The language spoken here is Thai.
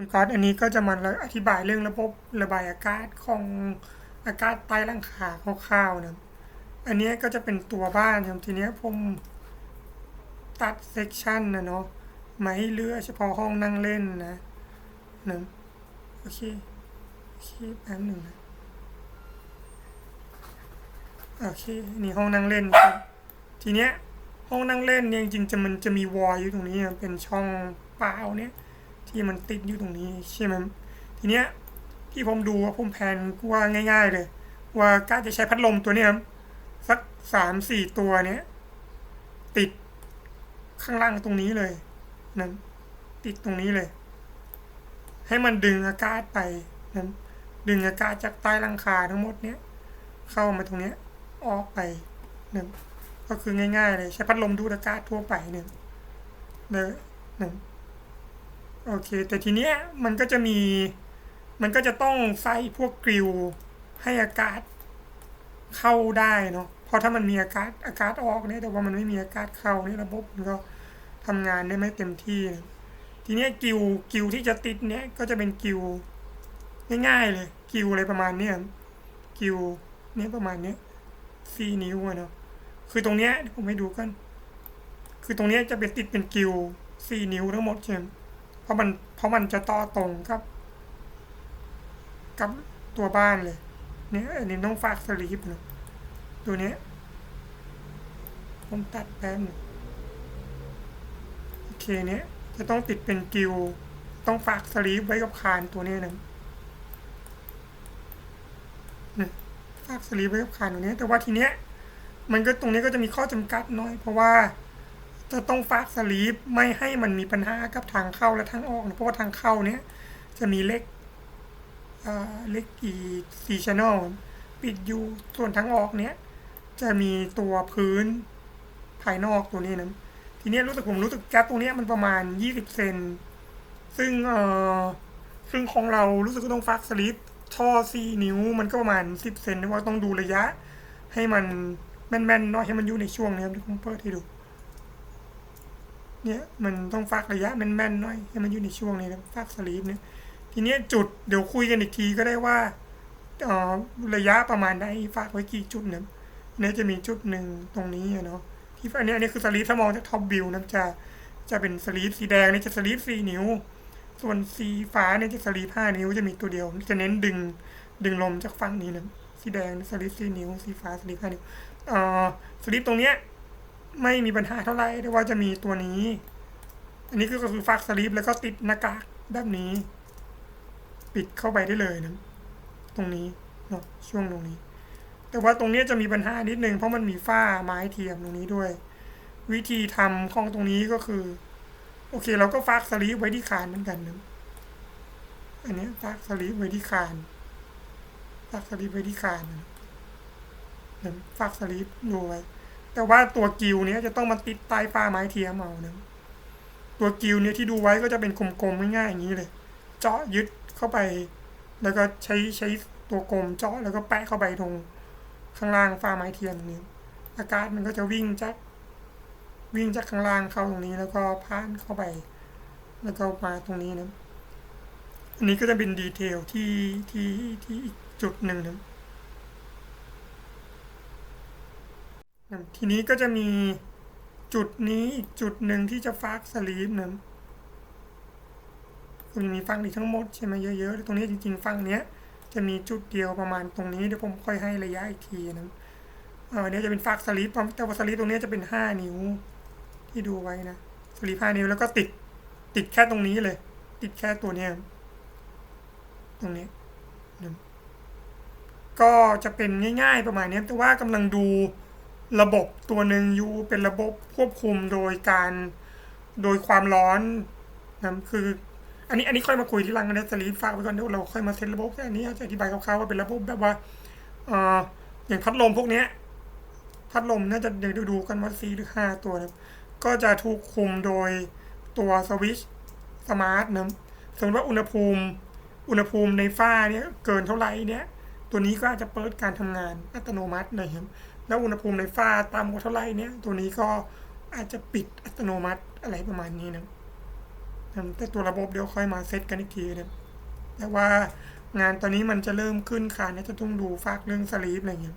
คุณก๊อตอันนี้ก็จะมาอธิบายเรื่องระบบระบายอากาศของอากาศใต้หลังคาคร่าวๆนะอันนี้ก็จะเป็นตัวบ้านครับทีเนี้ยผมตัดเซกชันนะเนาะม่ให้เลือกเฉพาะห้องนั่งเล่นนะนะโอเคโอเคแป๊บหนึ่งนะโอเคนี่ห้องนั่งเล่นครับทีเนี้ยห้องนั่งเล่นเนี่ยจริงๆจะมันจะมีวอลอยู่ตรงนี้เป็นช่องเปล่าเนี่ย ที่มันติดอยู่ตรงนี้ใช่ไหมทีเนี้ยที่ผมดูว่าผมแผนว่าง่าย ๆ เลย ว่าการจะใช้พัดลมตัวเนี้ยครับสักสามสี่ตัวเนี้ยติดข้างล่างตรงนี้เลยนะติดตรงนี้เลย ให้มันดึงอากาศไปนะดึงอากาศจากใต้หลังคาทั้งหมดเนี้ยเข้ามาตรงเนี้ยออกไปนะก็คือง่าย ๆ เลยใช้พัดลมดูดอากาศทั่วไปเนี่ยเลยนะ โอเค แต่ทีเนี้ยมันก็จะมี มันก็จะต้องใส่พวกกริลให้อากาศเข้าได้เนาะเพราะถ้ามันมีอากาศอากาศออกเนี่ยแต่ว่ามันไม่มีอากาศเข้าเนี่ยระบบมันก็ทำงานได้ไม่เต็มที่นะทีเนี้ยกิวกิวที่จะติดเนี้ยก็จะเป็นกิวง่ายๆเลย กิวอะไรประมาณเนี้ยกิวเนี้ยประมาณเนี้ยสี่นิ้วอะเนาะคือตรงเนี้ยผมให้ดูกัน คือตรงเนี้ยจะเป็นติดเป็นกิวสี่นิ้วทั้งหมดใช่ไหม ราะมันเพราะมันจะต่อตรงกับ กับตัวบ้านเลย เนี่ยอันนี้ต้องฝากสลีปนะตัวนี้ผมตัดแป๊บหนึงโอเคเนี้ยจะต้องติดเป็นกิว ต้องฝากสลีปไว้กับคานตัวนี้นะนี่ฝากสลีปไว้กับคานตัวนี้ แต่ว่าทีเนี้ย มันก็ตรงนี้ก็จะมีข้อจำกัดหน่อย เพราะว่า จะต้องฟากสลีปไม่ให้มันมีปัญหากับทางเข้าและทางออกนะเพราะว่าทางเข้าเนี้ยจะมีเล็กอ่าเล็กอีซีชแนลปิดอยู่ส่วนทางออกเนี้ยจะมีตัวพื้นภายนอกตัวนี้นะทีเนี้ยรู้สึกผมรู้สึกแก๊ปตรงเนี้ยมันประมาณ 20 เซน ซึ่งเอ่อซึ่งของเรารู้สึกก็ต้องฟักสลีปท่อ4นิ้วมันก็ประมาณ 10 เซนนะว่าต้องดูระยะ ให้มันแม่นๆหน่อยให้มันอยู่ในช่วงนี้ครับที่ผมเปิดให้ดู เนี่ยมันต้องฝากระยะแม่นๆหน่อยให้มันอยู่ในช่วงนี้นะฝากสลีปเนี่ยทีเนี้ยจุดเดี๋ยวคุยกันอีกทีก็ได้ว่าอ่อระยะประมาณไหนฝากไว้กี่จุดเนี่ยเนี่ยจะมีจุดหนึ่งตรงนี้เนาะที่อันนี้อันนี้คือสลีปถ้ามองจากท็อปวิวนะจะจะเป็นสลีปสีแดงนี่จะสลีปสี่นิ้ว ส่วนสีฟ้าเนี่ยจะสลีปห้านิ้วจะมีตัวเดียว จะเน้นดึงดึงลมจากฝั่งนี้นะสีแดงสลีปสี่นิ้ว สีฟ้าสลีปห้านิ้วเอ่อสลีปตรงเนี้ย ไม่มีปัญหาเท่าไหร่แต่ว่าจะมีตัวนี้ อันนี้ก็คือฟักสลีปแล้วก็ติดหน้ากากแบบนี้ ปิดเข้าไปได้เลยนะตรงนี้เนาะช่วงตรงนี้ แต่ว่าตรงนี้จะมีปัญหานิดนึงเพราะมันมีฝ้าไม้เทียมตรงนี้ด้วย วิธีทำของตรงนี้ก็คือ โอเค เราก็ฟักสลีปไว้ที่คานเหมือนกันนะอันนี้ฟักสลีปไว้ที่คานฟักสลีปไว้ที่คานนะนะฟักสลีปดูไว้ แต่ว่าตัวกิวเนี้ยจะต้องมาติดใต้ฝ้าไม้เทียมเอานะตัวกิวเนี้ยที่ดูไว้ก็จะเป็นกลมๆง่ายๆอย่างนี้เลย เจาะยึดเข้าไป แล้วก็ใช้ใช้ตัวกลมเจาะแล้วก็แปะเข้าไปตรงข้างล่างฝ้าไม้เทียมนี้ อากาศมันก็จะวิ่งจากวิ่งจากข้างล่างเข้าตรงนี้แล้วก็ผ่านเข้าไป แล้วก็มาตรงนี้นะอันนี้ก็จะเป็นดีเทลที่ที่ที่อีกจุดหนึ่งนะ ทีนี้ก็จะมีจุดนี้อีกจุดหนึ่งที่จะฟากสลีปนะคือมีฟังอีกทั้งหมดใช่ไหมเยอะๆตรงนี้จริง ๆ ฟังเนี้ยจะมีจุดเดียวประมาณตรงนี้เดี๋ยวผมค่อยให้ระยะอีกทีนะเออเนี้ยจะเป็นฟากสลีปแต่ว่าสลีปตรงนี้จะเป็นห้านิ้วที่ดูไว้นะสลีปห้านิ้วแล้วก็ติดติดแค่ตรงนี้เลย ติดแค่ตัวเนี้ยตรงนี้นะก็จะเป็นง่าย ๆประมาณนี้แต่ว่ากำลังดู ระบบตัวหนึ่งอยู่เป็นระบบควบคุมโดยการโดยความร้อนนะคือ อันนี้อันนี้ค่อยมาคุยที่หลังนะสลีปฝากไว้ก่อนเดี๋ยวเราค่อยมาเซตระบบแต่อันนี้จะอธิบายคร่าวๆว่าเป็นระบบแบบว่าเอ่ออย่างพัดลมพวกเนี้ยพัดลมน่าจะเดี๋ยวดูกันว่าสี่หรือห้าตัวนะก็จะถูกคุมโดยตัวสวิตชสมาร์ทนะสมมติว่าอุณหภูมิ อุณหภูมิในฝ้าเนี้ยเกินเท่าไหร่เนี้ยตัวนี้ก็อาจจะเปิดการทำงานอัตโนมัตินะครับ แล้วอุณหภูมิในฝ้าต่ำกว่าเท่าไหร่เนี่ย ตัวนี้ก็อาจจะปิดอัตโนมัติอะไรประมาณนี้นะแต่ตัวระบบเดี๋ยวค่อยมาเซตกันอีกทีนะแต่ว่างานตอนนี้มันจะเริ่มขึ้นค่ะเนี่ยจะต้องดูฝากเรื่องสลีปอะไรอย่างเงี้ย